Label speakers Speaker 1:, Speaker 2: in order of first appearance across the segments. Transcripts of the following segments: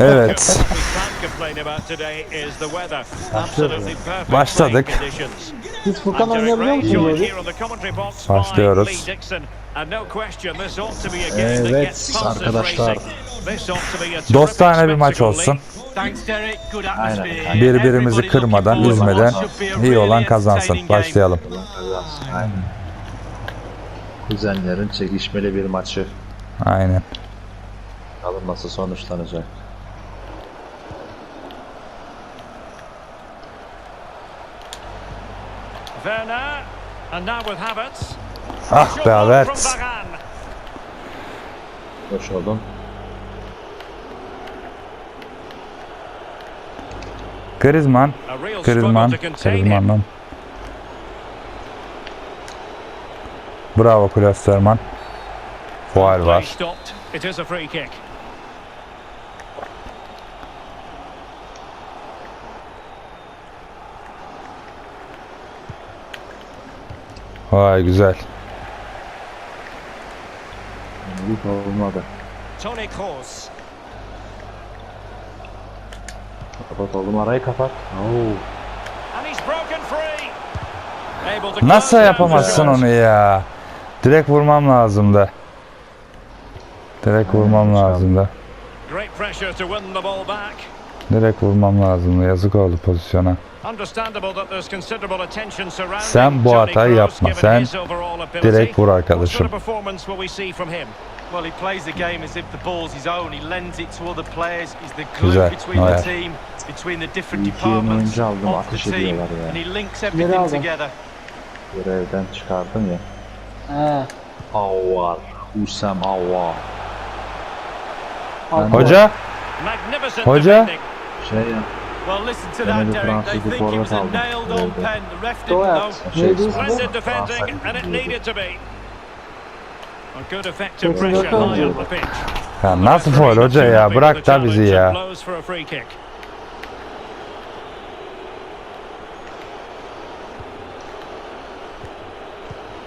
Speaker 1: Evet.
Speaker 2: Başladık.
Speaker 3: Siz Furkan oynayabiliyor musunuz?
Speaker 1: Başlıyoruz.
Speaker 3: Evet, arkadaşlar.
Speaker 1: Dostane bir maç olsun.
Speaker 3: Aynen.
Speaker 1: Birbirimizi kırmadan, üzmeden iyi olan kazansın. Başlayalım.
Speaker 3: Aynen. Kuzenlerin çekişmeli bir maçı.
Speaker 1: Aynen.
Speaker 3: Bakalım nasıl sonuçlanacak.
Speaker 2: Werner, and now with Havertz.
Speaker 1: Ah be Havertz.
Speaker 3: Hoş oldun.
Speaker 1: Griezmann. Griezmann. Griezmann'dan. Bravo Klosterman. Faul
Speaker 2: Play
Speaker 1: var.
Speaker 2: stopped. It is a free kick.
Speaker 1: Vay güzel.
Speaker 3: Büyük olmadı.
Speaker 2: Tony Kroos.
Speaker 3: Kapat oğlum arayı kapat. Oo.
Speaker 1: Nasıl yapamazsın onu ya? Direkt vurmam lazımdı. Direkt vurmam lazımdı.
Speaker 2: Great pressure to win the ball back.
Speaker 1: Direkt vurmam lazımdı. Yazık oldu pozisyona. Sen bu hatayı yapma. Sen. Direkt vur arkadaşım. Güzel,
Speaker 4: between
Speaker 1: Neuer.
Speaker 4: the team, between the different
Speaker 3: İyi ki yeni
Speaker 4: departments
Speaker 3: oyuncu aldım, ateş ediyorlar ya.
Speaker 4: everything
Speaker 5: aldım.
Speaker 3: Görevden çıkardım ya.
Speaker 5: He.
Speaker 3: Avar. Husam Avar.
Speaker 5: Al-
Speaker 1: Hoca Hoca.
Speaker 3: Şey ya.
Speaker 4: Well, listen to that, Derek. They think it was a nailed-on
Speaker 3: Görevde.
Speaker 4: pen. The ref didn't know.
Speaker 2: Splendid defending, and it needed to be. A good effective pressure high up the pitch.
Speaker 1: ya nasıl faul hoca ya? Bırak da bizi ya.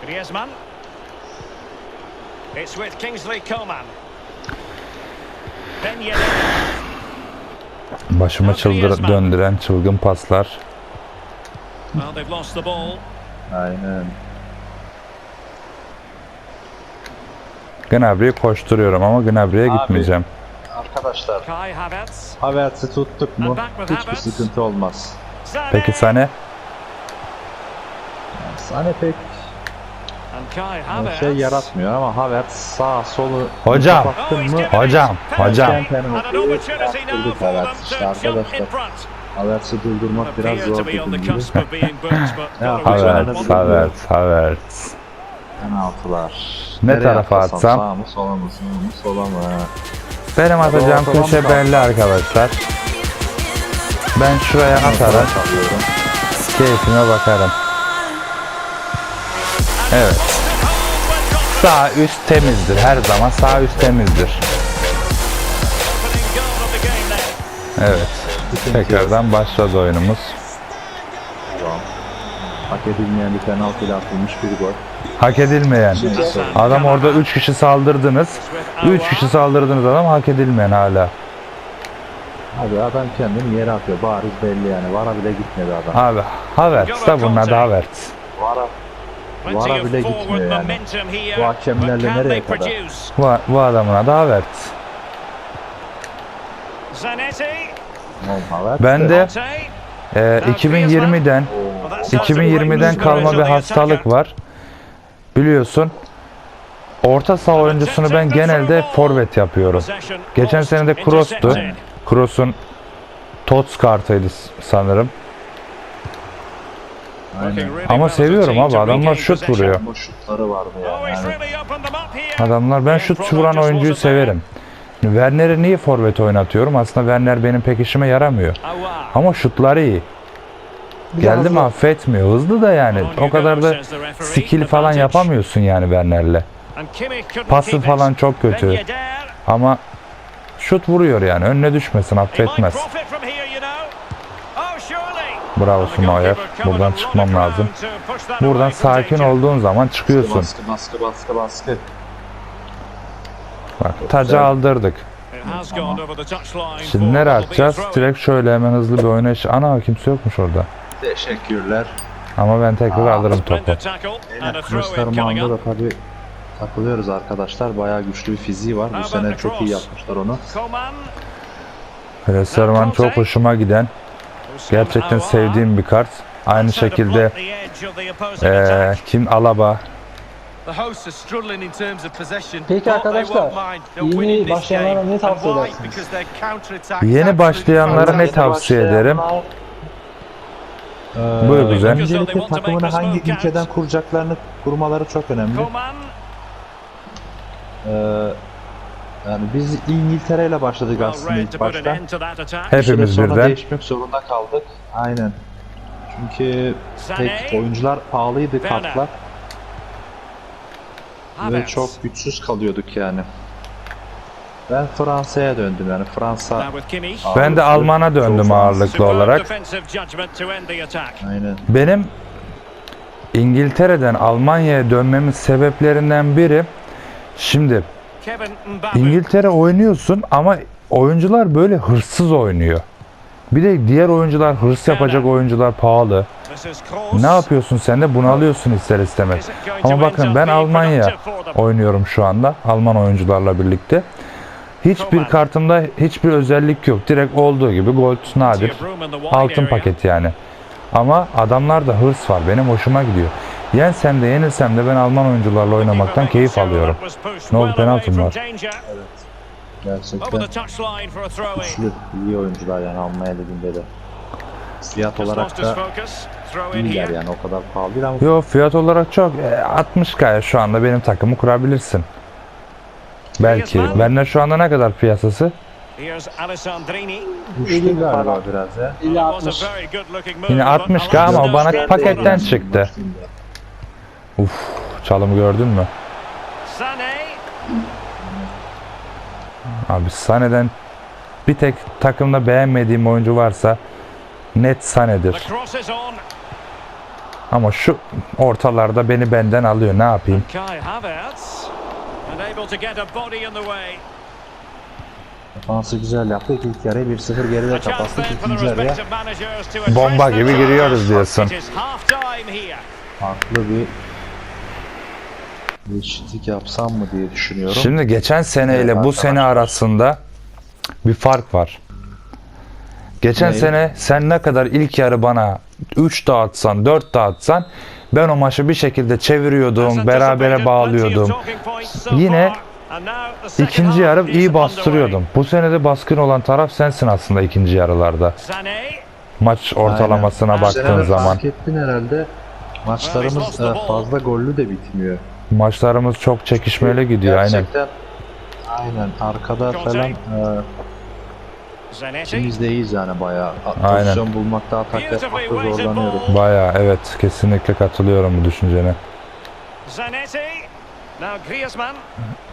Speaker 2: Griezmann. It's with Kingsley Coman. Ben Yedder.
Speaker 1: Başımı çıldır döndüren çılgın paslar.
Speaker 3: Aynen.
Speaker 1: Gnabry'i koşturuyorum ama Gnabry'e gitmeyeceğim.
Speaker 3: Arkadaşlar. Havertz'i tuttuk mu hiçbir sıkıntı olmaz.
Speaker 1: Peki Sane?
Speaker 3: Sahne pek
Speaker 2: And Kai
Speaker 3: e,
Speaker 2: Havertz.
Speaker 3: Şey yaratmıyor ama Havertz sağ solu
Speaker 1: Hocam.
Speaker 2: Oh,
Speaker 3: mı
Speaker 2: given
Speaker 1: Hocam, hocam.
Speaker 3: Havertz işte arkadaşlar. Havertz'i durdurmak biraz zor
Speaker 2: away with
Speaker 3: Havertz.
Speaker 1: Havertz, Havertz.
Speaker 3: Penaltılar.
Speaker 1: Ne
Speaker 3: Nereye
Speaker 1: tarafa atsam?
Speaker 3: Sağ mı sola mı sağ mı sola mı?
Speaker 1: Benim atacağım
Speaker 3: ortadan
Speaker 1: köşe
Speaker 3: mı
Speaker 1: belli arkadaşlar. Ben şuraya atarak
Speaker 3: Çalıyorum.
Speaker 1: keyfime bakarım. Evet. Sağ üst temizdir. Her zaman sağ üst temizdir. Evet. Tekrardan başladı oyunumuz.
Speaker 3: Hak edilmeyen bir penaltıyla atılmış bir gol.
Speaker 1: Hak edilmeyen. Adam orada 3 kişi saldırdınız. 3 kişi saldırdınız adam hak edilmeyen hala.
Speaker 3: Abi adam kendini yere atıyor. Bariz belli yani. Vara bile gitmedi adam.
Speaker 1: Abi Havertz da bunun adı Havertz.
Speaker 3: Vara, Vara bile gitmiyor yani. Bu hakemlerle nereye kadar?
Speaker 1: Bu, bu adamın adı Havertz.
Speaker 2: Zanetti.
Speaker 3: Oğlum Havertz
Speaker 1: Ben de e, 2020'den
Speaker 2: Well, that starts to
Speaker 1: 2020'den
Speaker 2: break the
Speaker 1: kalma bir hastalık var. Biliyorsun. Orta saha oyuncusunu ben genelde forvet yapıyorum. Geçen sene de Kroos'tu. Kroos'un TOTS kartıydı sanırım.
Speaker 3: Aynen.
Speaker 1: Ama seviyorum abi, adamlar şut vuruyor.
Speaker 3: Şutları vardı yani.
Speaker 1: Adamlar ben şut vuran oyuncuyu severim. Werner'i niye forvet oynatıyorum? Aslında Werner benim pek işime yaramıyor.
Speaker 2: Oh.
Speaker 1: Ama şutları iyi. Geldi mi affetmiyor. Hızlı da yani. O kadar da skill falan yapamıyorsun yani Werner'le. Pası falan çok kötü. Ama şut vuruyor yani. Önüne düşmesin, affetmez. Bravo
Speaker 2: coming
Speaker 1: Buradan çıkmam lazım. Buradan sakin olduğun zaman çıkıyorsun.
Speaker 3: Baskı baskı baskı baskı.
Speaker 1: Bak tacı aldırdık. Şimdi nereye atacağız? Direkt şöyle hemen hızlı bir oynayış. Ana kimse yokmuş orada.
Speaker 3: Teşekkürler.
Speaker 1: Ama ben tekrar
Speaker 3: Aa,
Speaker 1: alırım topu.
Speaker 2: Splendid tackle and a throw in coming
Speaker 3: Göstermanda da tabii takılıyoruz arkadaşlar. Bayağı güçlü bir fiziği var. Bu sene çok iyi yapmışlar onu.
Speaker 1: Westerman çok hoşuma giden, gerçekten sevdiğim bir kart. Aynı şekilde
Speaker 2: attack.
Speaker 1: kim Alaba.
Speaker 5: Peki arkadaşlar, yeni başlayanlara ne tavsiye edersiniz?
Speaker 1: Yeni başlayanlara ne tavsiye ederim?
Speaker 3: Ee,
Speaker 1: Buyur güzel.
Speaker 3: Öncelikle takımını hangi ülkeden kuracaklarını kurmaları çok önemli. Ee, yani biz İngiltere ile başladık aslında ilk başta.
Speaker 1: Hepimiz
Speaker 3: sonra
Speaker 1: birden.
Speaker 3: değişmek zorunda kaldık. Aynen. Çünkü tek oyuncular pahalıydı kartlar ve çok güçsüz kalıyorduk yani. Ben Fransa'ya döndüm yani Fransa.
Speaker 1: Ben de Alman'a döndüm ağırlıklı olarak.
Speaker 3: Aynen.
Speaker 1: Benim İngiltere'den Almanya'ya dönmemin sebeplerinden biri şimdi. İngiltere oynuyorsun ama oyuncular böyle hırsız oynuyor. Bir de diğer oyuncular hırs yapacak oyuncular pahalı. Ne yapıyorsun sen de bunalıyorsun ister istemez. Ama bakın ben Almanya oynuyorum şu anda. Alman oyuncularla birlikte. Hiçbir kartımda hiçbir özellik yok. Direkt olduğu gibi gold nadir. Altın paket yani. Ama adamlarda hırs var. Benim hoşuma gidiyor. Yensem de yenilsem de ben Alman oyuncularla oynamaktan keyif alıyorum. Ne oldu, penaltı mı var?
Speaker 2: Over
Speaker 3: Gerçekten güçlü, iyi oyuncular yani Almanya dediğimde de. Fiyat olarak da iyiler yani o kadar pahalı değil ama
Speaker 1: Yo fiyat olarak çok. E, 60 şu anda benim takımı kurabilirsin. Belki. Benden şu anda ne kadar piyasası?
Speaker 3: Güçlü galiba biraz ya.
Speaker 2: Well, it
Speaker 5: 50
Speaker 2: was
Speaker 5: 60.
Speaker 2: a very good looking move,
Speaker 1: Yine
Speaker 2: but
Speaker 1: 60 ama bana paketten çıktı. Uf çalımı gördün mü? Abi Sane'den bir tek takımda beğenmediğim oyuncu varsa net Sane'dir. Ama şu ortalarda beni benden alıyor. Ne yapayım?
Speaker 3: Defansı güzel yaptık. İlk yarıyı 1-0 geride
Speaker 2: the
Speaker 3: İkinci yarıya
Speaker 1: Bomba gibi giriyoruz diyorsun.
Speaker 3: Farklı bir değişiklik yapsam mı diye düşünüyorum.
Speaker 1: Şimdi geçen sene ile bu sene arasında bir fark var. Geçen
Speaker 3: Ne?
Speaker 1: sene sen ne kadar ilk yarı bana 3 dağıtsan 4 dağıtsan ben o maçı bir şekilde çeviriyordum, berabere bağlıyordum. Yine İkinci yarı iyi bastırıyordum. Bu sene de baskın olan taraf sensin aslında ikinci yarılarda. Maç ortalamasına
Speaker 3: Aynen.
Speaker 1: Baktığın zaman.
Speaker 3: Fark ettin herhalde. Maçlarımız fazla gollü de bitmiyor.
Speaker 1: Maçlarımız çok çekişmeli gidiyor aynen.
Speaker 3: Gerçekten aynen arkada falan e,
Speaker 2: Zanetti.
Speaker 3: ikimiz de iyiyiz yani bayağı. A-
Speaker 1: Aynen.
Speaker 3: Pozisyon bulmakta atak yapmakta zorlanıyoruz.
Speaker 1: Baya evet kesinlikle katılıyorum bu düşüncene.
Speaker 2: Zanetti. Now Griezmann.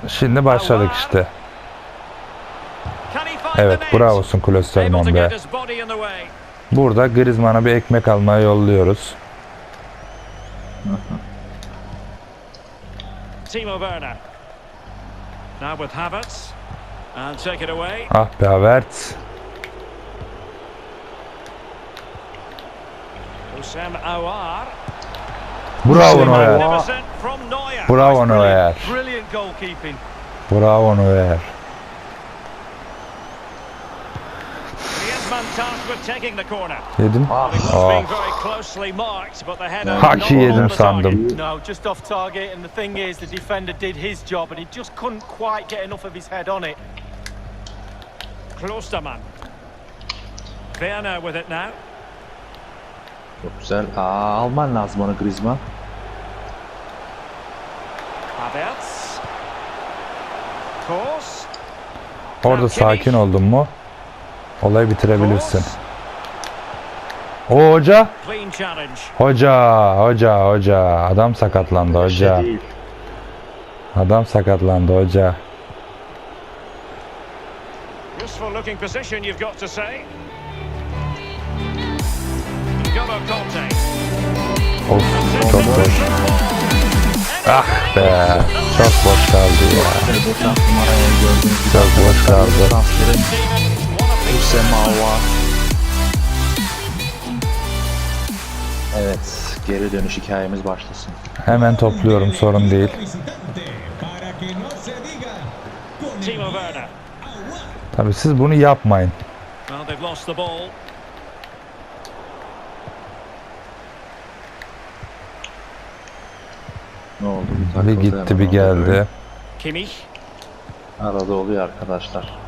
Speaker 1: Şimdi başladık işte.
Speaker 2: Can he find
Speaker 1: Evet
Speaker 2: the net?
Speaker 1: bravosun
Speaker 2: Able to
Speaker 1: Klosterman
Speaker 2: get
Speaker 1: be.
Speaker 2: his body in the way.
Speaker 1: Burada Griezmann'a bir ekmek almaya yolluyoruz.
Speaker 2: Timo Werner. Now with Havertz. And take it away.
Speaker 1: Ah be Havertz.
Speaker 2: Hussein Aouar.
Speaker 1: Bravo Neuer.
Speaker 3: Aouar.
Speaker 2: Magnificent from Neuer.
Speaker 1: Bravo Neuer.
Speaker 4: Brilliant goalkeeping.
Speaker 1: Bravo Neuer.
Speaker 2: Griezmann tasked with taking the corner.
Speaker 1: Yedim.
Speaker 3: Ah,
Speaker 1: Oh.
Speaker 2: being very closely marked, but the header
Speaker 1: Haki
Speaker 2: not on
Speaker 1: yedim sandım.
Speaker 2: target.
Speaker 4: No, just off target. And the thing is, the defender did his job, and he just couldn't quite get enough of his head on it.
Speaker 2: Klostermann. Werner with it now.
Speaker 3: Çok güzel. Aa, alman lazım onu Griezmann.
Speaker 2: Havertz. Kroos.
Speaker 1: Orada sakin oldun mu olayı bitirebilirsin. O hoca. Hoca, hoca, hoca. Adam sakatlandı hoca.
Speaker 3: Şey değil.
Speaker 1: Adam sakatlandı hoca.
Speaker 2: Useful looking position, you've got to say. N'Golo Conte.
Speaker 1: Of çok zor. Ah be. Çok boş kaldı ya. Çok boş kaldı.
Speaker 3: Usemawa. Evet, geri dönüş hikayemiz başlasın.
Speaker 1: Hemen topluyorum sorun değil. Tabii siz bunu yapmayın.
Speaker 3: Ne oldu? Bir,
Speaker 1: Bir gitti bir geldi.
Speaker 3: Arada oluyor arkadaşlar.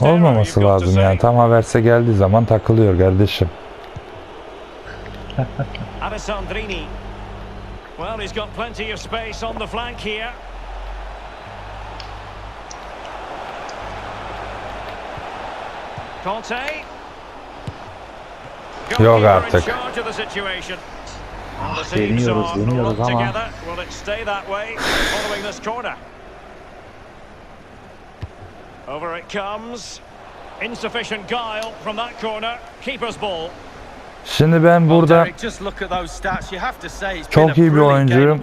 Speaker 1: Olmaması lazım yani. Tam haberse geldiği zaman takılıyor kardeşim.
Speaker 2: Alessandrini. Well, he's got plenty of space on the flank here. Conte.
Speaker 1: Yok artık.
Speaker 3: Ah, deniyoruz, deniyoruz ama-
Speaker 2: together. Will it stay that way following this corner? Over it comes. Insufficient guile from that corner. Keeper's ball.
Speaker 1: Şimdi ben burada
Speaker 4: Derek, just look at those stats. You have to say it's
Speaker 1: Çok iyi bir oyuncuyum.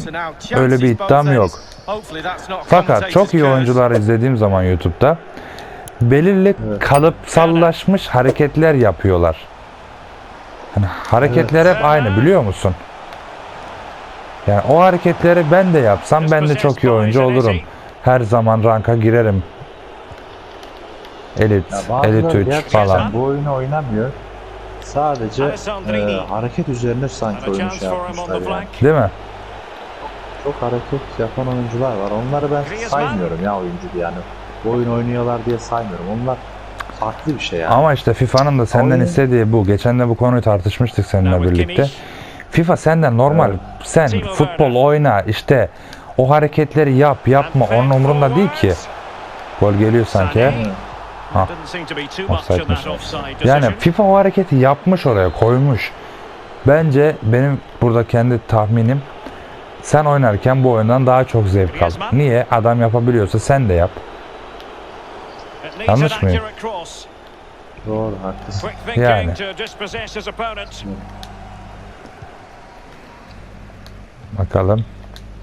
Speaker 1: Öyle bir iddiam yok. fakat çok iyi oyuncular izlediğim zaman YouTube'da belirli kalıpsallaşmış hareketler yapıyorlar. Hani hareketler hep aynı biliyor musun? Yani o hareketleri ben de yapsam ben de çok iyi oyuncu olurum. Her zaman ranka girerim. Elit,
Speaker 3: Ya
Speaker 1: Elit
Speaker 3: bazıları
Speaker 1: 3
Speaker 3: gerçekten
Speaker 1: falan.
Speaker 3: bu oyunu oynamıyor. Sadece e, hareket üzerine sanki oyun şey yapmışlar yani.
Speaker 2: flank.
Speaker 1: Değil mi?
Speaker 3: Çok hareket yapan oyuncular var. Onları ben saymıyorum ya oyuncu diye yani. Bu oyun oynuyorlar diye saymıyorum. Onlar farklı bir şey yani.
Speaker 1: Ama işte FIFA'nın da senden
Speaker 3: Oyun-
Speaker 1: istediği bu. Geçen de bu konuyu tartışmıştık seninle birlikte. FIFA senden normal
Speaker 3: Evet.
Speaker 1: sen futbol oyna işte o hareketleri yap yapma onun umurunda değil ki. Gol geliyor sanki.
Speaker 2: Sané.
Speaker 1: Ha. Yani. FIFA o hareketi yapmış oraya koymuş. Bence benim burada kendi tahminim sen oynarken bu oyundan daha çok zevk al. Niye? Adam yapabiliyorsa sen de yap. Yanlış
Speaker 2: an
Speaker 1: mıyım?
Speaker 3: Doğru haklısın.
Speaker 1: Yani. Bakalım.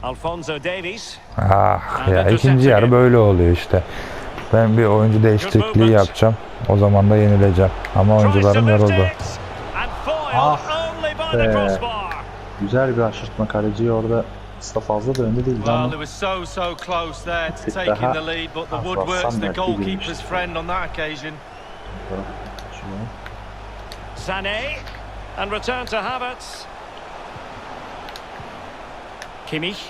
Speaker 2: Alfonso Davies.
Speaker 1: Ah ya ikinci yarı böyle oluyor işte. Ben bir oyuncu değişikliği yapacağım. O zaman da yenileceğim. Ama oyuncularım yoruldu.
Speaker 3: Ah be. Güzel bir aşırtma kaleciyi orada aslında fazla da önde değil
Speaker 4: Well,
Speaker 3: ama
Speaker 4: were so, so close there to
Speaker 3: Bit
Speaker 4: taking
Speaker 3: daha
Speaker 4: the lead, but the
Speaker 3: az
Speaker 4: woodwork's
Speaker 3: bassam
Speaker 4: the
Speaker 3: belki
Speaker 4: goalkeeper's
Speaker 3: girmişti.
Speaker 4: friend on that occasion.
Speaker 2: Sané. And return to Havertz. Kimmich.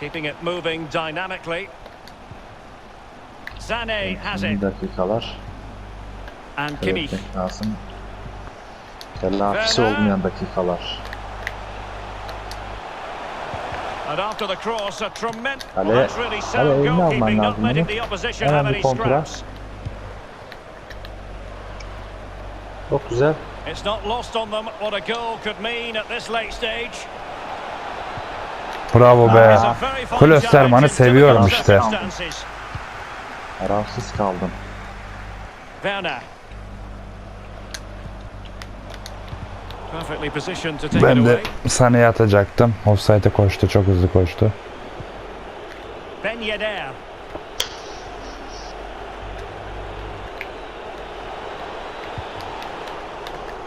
Speaker 2: Keeping it moving dynamically. Sané has it.
Speaker 3: Dakikalar
Speaker 2: And Kimmich.
Speaker 3: belirtmek lazım. Telafisi olmayan dakikalar.
Speaker 2: And after the cross, a tremendous. Well, that's really sound goalkeeping, not letting the opposition
Speaker 3: Hemen
Speaker 2: have any scraps.
Speaker 3: Çok güzel.
Speaker 2: It's not lost on them what a goal could mean at this late stage.
Speaker 1: Bravo be. Klosterman'ı seviyorum işte.
Speaker 3: Tarafsız kaldım.
Speaker 2: Werner. Perfectly positioned to take it
Speaker 1: Ben de
Speaker 2: away.
Speaker 1: Sané'ye atacaktım. Offside'e koştu. Çok hızlı koştu.
Speaker 2: Ben Yedder.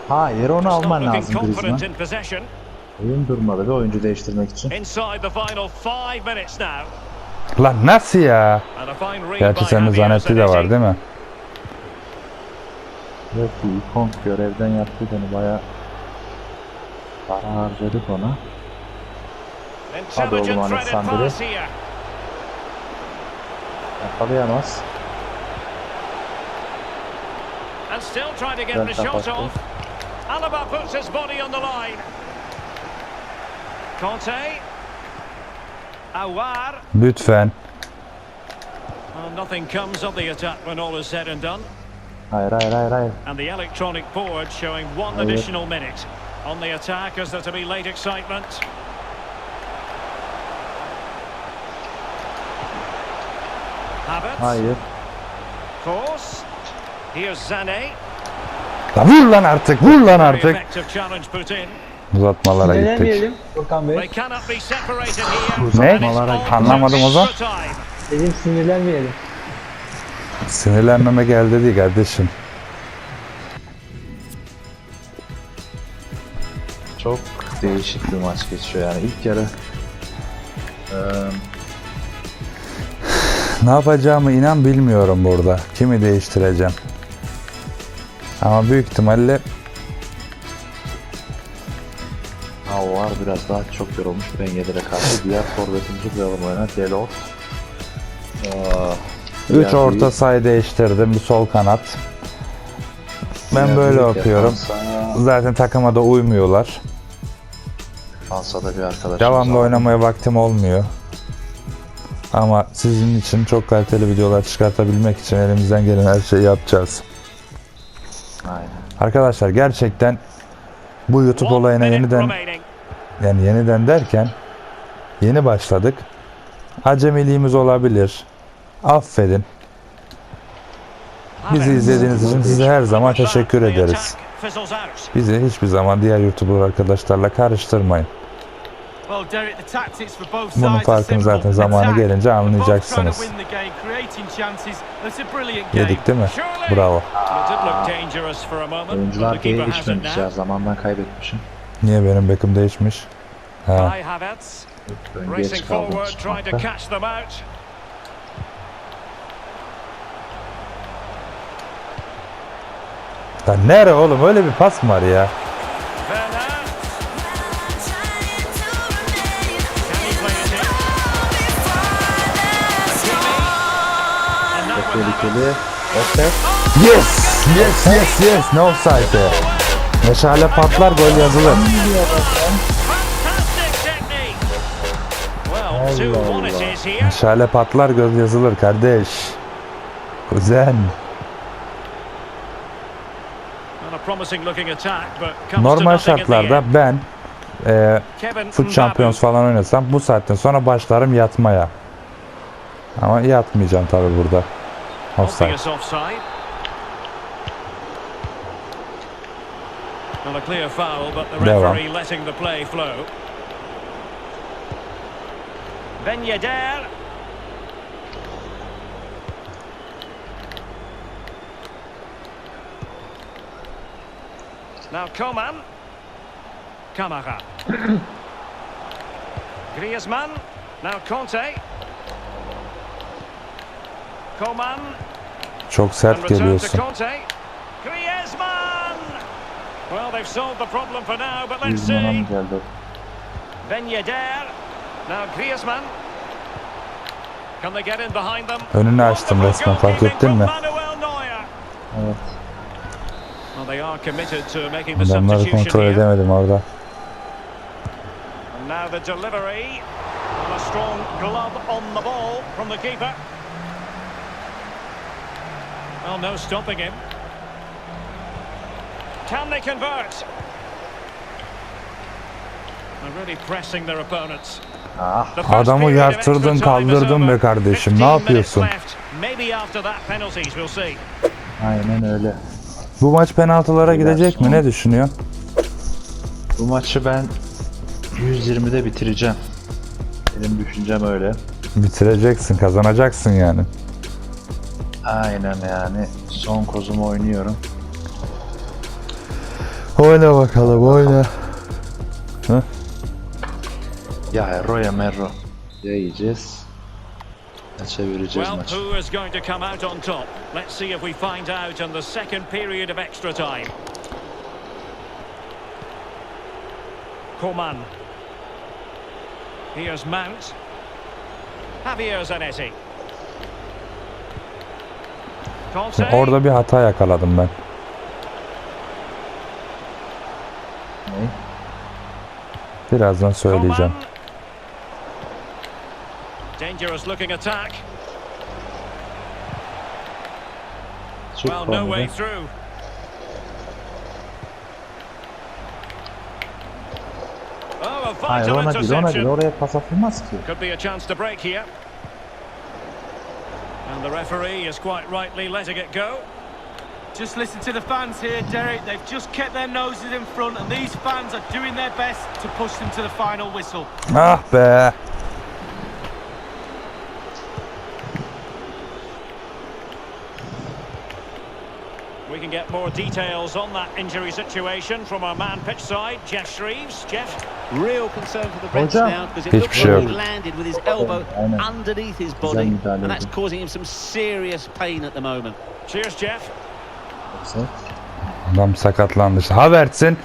Speaker 3: Hayır onu alman
Speaker 2: looking
Speaker 3: lazım
Speaker 2: confident
Speaker 3: Griezmann.
Speaker 2: in possession.
Speaker 3: Oyun durmadı bir oyuncu değiştirmek için.
Speaker 1: Lan nasıl ya? Gerçi
Speaker 2: Javier
Speaker 1: Zanetti de var değil mi?
Speaker 3: Yok iyi Kong görevden yaptı beni baya para harcadık ona. Hadi oğlum
Speaker 2: pass here.
Speaker 3: Yakalayamaz.
Speaker 2: And still trying to get
Speaker 3: Güzel
Speaker 2: the shot
Speaker 3: kapattı.
Speaker 2: off. Alaba puts his body on the line. Conte. Awar.
Speaker 1: Lütfen.
Speaker 2: Well, uh, nothing comes of the attack when all is said and done.
Speaker 3: Hayır hayır hayır hayır.
Speaker 2: And the electronic board showing one
Speaker 3: Hayır.
Speaker 2: additional minute. On the attack as there to be late excitement. Havertz.
Speaker 3: Ah, hayır.
Speaker 2: Course. Here's Sané.
Speaker 1: Ah, La vur lan artık. Vur lan
Speaker 2: Very
Speaker 1: artık. Uzatmalara gittik.
Speaker 5: Sinirlenmeyelim Furkan Bey.
Speaker 1: Ne?
Speaker 3: Uzatmalara
Speaker 1: Anlamadım o zaman.
Speaker 2: Extra time.
Speaker 5: Dedim sinirlenmeyelim.
Speaker 1: Sinirlenmeme geldi değil kardeşim.
Speaker 3: Çok değişik bir maç geçiyor yani. İlk yarı eee,
Speaker 1: Ne yapacağımı inan bilmiyorum burada. Kimi değiştireceğim. Ama büyük ihtimalle
Speaker 3: biraz daha çok yorulmuş Bengeler'e karşı. Diğer forvetimizi koyalım oyuna. Delort. Eee,
Speaker 1: 3 orta sayı değiştirdim. Bir sol kanat. Ben böyle yapıyorum. Zaten takıma da uymuyorlar.
Speaker 3: Fransa'da bir arkadaşımız
Speaker 1: Devamlı
Speaker 3: var.
Speaker 1: oynamaya vaktim olmuyor. Ama sizin için çok kaliteli videolar çıkartabilmek için elimizden gelen her şeyi yapacağız.
Speaker 3: Aynen.
Speaker 1: Arkadaşlar gerçekten bu YouTube olayına yeniden
Speaker 2: remaining.
Speaker 1: Yani yeniden derken yeni başladık. Acemiliğimiz olabilir. Affedin. Bizi izlediğiniz için size her zaman teşekkür ederiz. Bizi hiçbir zaman diğer YouTuber arkadaşlarla karıştırmayın. Bunun farkını zaten zamanı gelince anlayacaksınız. Yedik değil mi? Bravo.
Speaker 3: Oyuncular değişmemiş ya. Zamandan kaybetmişim.
Speaker 1: Niye benim Beckham değişmiş? Ha.
Speaker 3: Ben geç kaldım.
Speaker 1: Lan nere oğlum öyle bir pas mı var ya?
Speaker 3: Tehlikeli. Offset.
Speaker 1: Yes! Yes yes yes! No offside. Meşale patlar gol yazılır.
Speaker 2: Fantastic technique. Well, 2-1 it is here.
Speaker 1: Meşale patlar göz yazılır kardeş. Kuzen. Normal şartlarda ben e,
Speaker 2: Mbappe.
Speaker 1: Champions falan oynasam bu saatten sonra başlarım yatmaya. Ama yatmayacağım tabi burada. Offside.
Speaker 2: Obvious offside. Not a clear foul, but the
Speaker 1: Devam.
Speaker 2: referee uh. letting the play flow. Ben Yedder. Now Coman. Kamara. Griezmann. Now Conte. Coman.
Speaker 1: Çok sert
Speaker 2: And return to
Speaker 1: geliyorsun.
Speaker 2: Conte. Griezmann! Well, they've solved the problem for now, but let's see. Ben Yedder. Now Griezmann. Can they get in behind them?
Speaker 1: Önünü açtım resmen, fark ettin mi?
Speaker 3: Evet.
Speaker 2: Well, they are committed to making the
Speaker 1: Adamları kontrol edemedim orada.
Speaker 2: And now the delivery. A strong glove on the ball from the keeper. Well, no stopping him. Can they convert? They're really pressing their opponents.
Speaker 3: Ah.
Speaker 1: Adamı
Speaker 2: is
Speaker 1: kaldırdın be kardeşim, ne
Speaker 2: 15 minutes
Speaker 1: yapıyorsun?
Speaker 2: left. Maybe after that penalties we'll see.
Speaker 3: Aynen öyle.
Speaker 1: Bu maç penaltılara gidecek mi? Ne düşünüyorsun?
Speaker 3: Bu maçı ben 120'de bitireceğim. Benim düşüncem öyle.
Speaker 1: Bitireceksin, kazanacaksın yani.
Speaker 3: Aynen yani. Son kozumu oynuyorum.
Speaker 1: Oyna bakalım, oyna.
Speaker 3: Ya Roya Merro. Ya yiyeceğiz. Ya çevireceğiz
Speaker 2: Well,
Speaker 3: maçı.
Speaker 2: who is going to come out on top? Let's see if we find out in the second period of extra time. Coman. Here's Mount. Javier Zanetti. Conte.
Speaker 1: Orada bir hata yakaladım ben.
Speaker 3: Ne?
Speaker 1: Birazdan söyleyeceğim.
Speaker 2: Dangerous looking attack.
Speaker 3: Çık
Speaker 2: Well, no way through. Oh,
Speaker 3: Hayır ona değil ona değil. Oraya pas atılmaz ki.
Speaker 2: Could be a chance to break here. And the referee is quite rightly letting it go.
Speaker 4: Just listen to the fans here, Derek. They've just kept their noses in front, and these fans are doing their best to push them to the final whistle.
Speaker 1: Ah be.
Speaker 2: We can get more details on that injury situation from our man pitch side, Jeff Shreves. Jeff,
Speaker 6: Real concern for the Reds
Speaker 3: Hocam.
Speaker 6: now because it
Speaker 1: Hiçbir
Speaker 6: looks
Speaker 1: şey
Speaker 6: like he landed with his elbow underneath his body and that's causing him some serious pain at the moment.
Speaker 2: cheers, Jeff.
Speaker 1: Adam sakatlandı. İşte. Havertz'in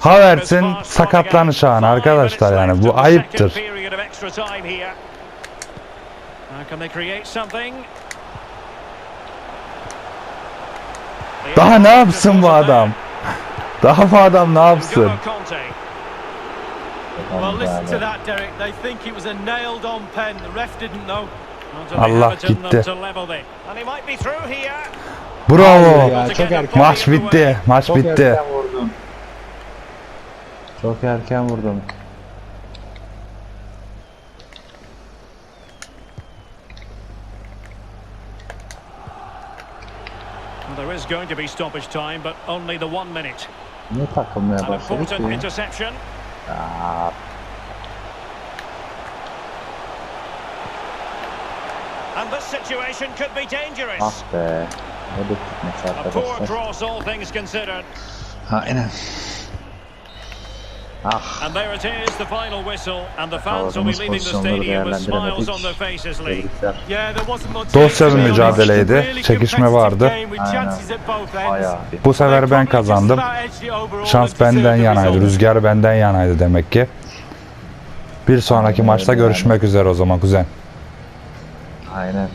Speaker 1: Havertz'in sakatlanış anı. Arkadaşlar yani bu ayıptır. Daha ne yapsın bu adam? Daha bu adam ne yapsın? Allah gitti.
Speaker 2: Bravo.
Speaker 1: Bravo.
Speaker 5: Ya, çok erken.
Speaker 1: Maç bitti. Maç
Speaker 3: Çok
Speaker 1: bitti.
Speaker 3: erken vurdum. Çok erken vurdum.
Speaker 2: There is going to be stoppage time, but only the one minute.
Speaker 3: Niye takılmaya
Speaker 2: important
Speaker 3: ki? Aa,
Speaker 2: And this situation could be dangerous.
Speaker 3: ah be. Ne
Speaker 2: poor
Speaker 3: arkadaşlar.
Speaker 2: cross, all things considered.
Speaker 3: Aynen. Ah.
Speaker 2: And there it is, the final whistle, and the fans will be leaving the stadium with smiles on their faces, Lee.
Speaker 3: Tebrikler.
Speaker 4: Yeah, there wasn't much
Speaker 1: Dosya bir mücadeleydi. Çekişme vardı.
Speaker 3: Aynen.
Speaker 1: Bu sefer ben kazandım. Şans benden yanaydı. Rüzgar benden yanaydı demek ki. Bir sonraki maçta görüşmek üzere o zaman kuzen.
Speaker 3: Aynen.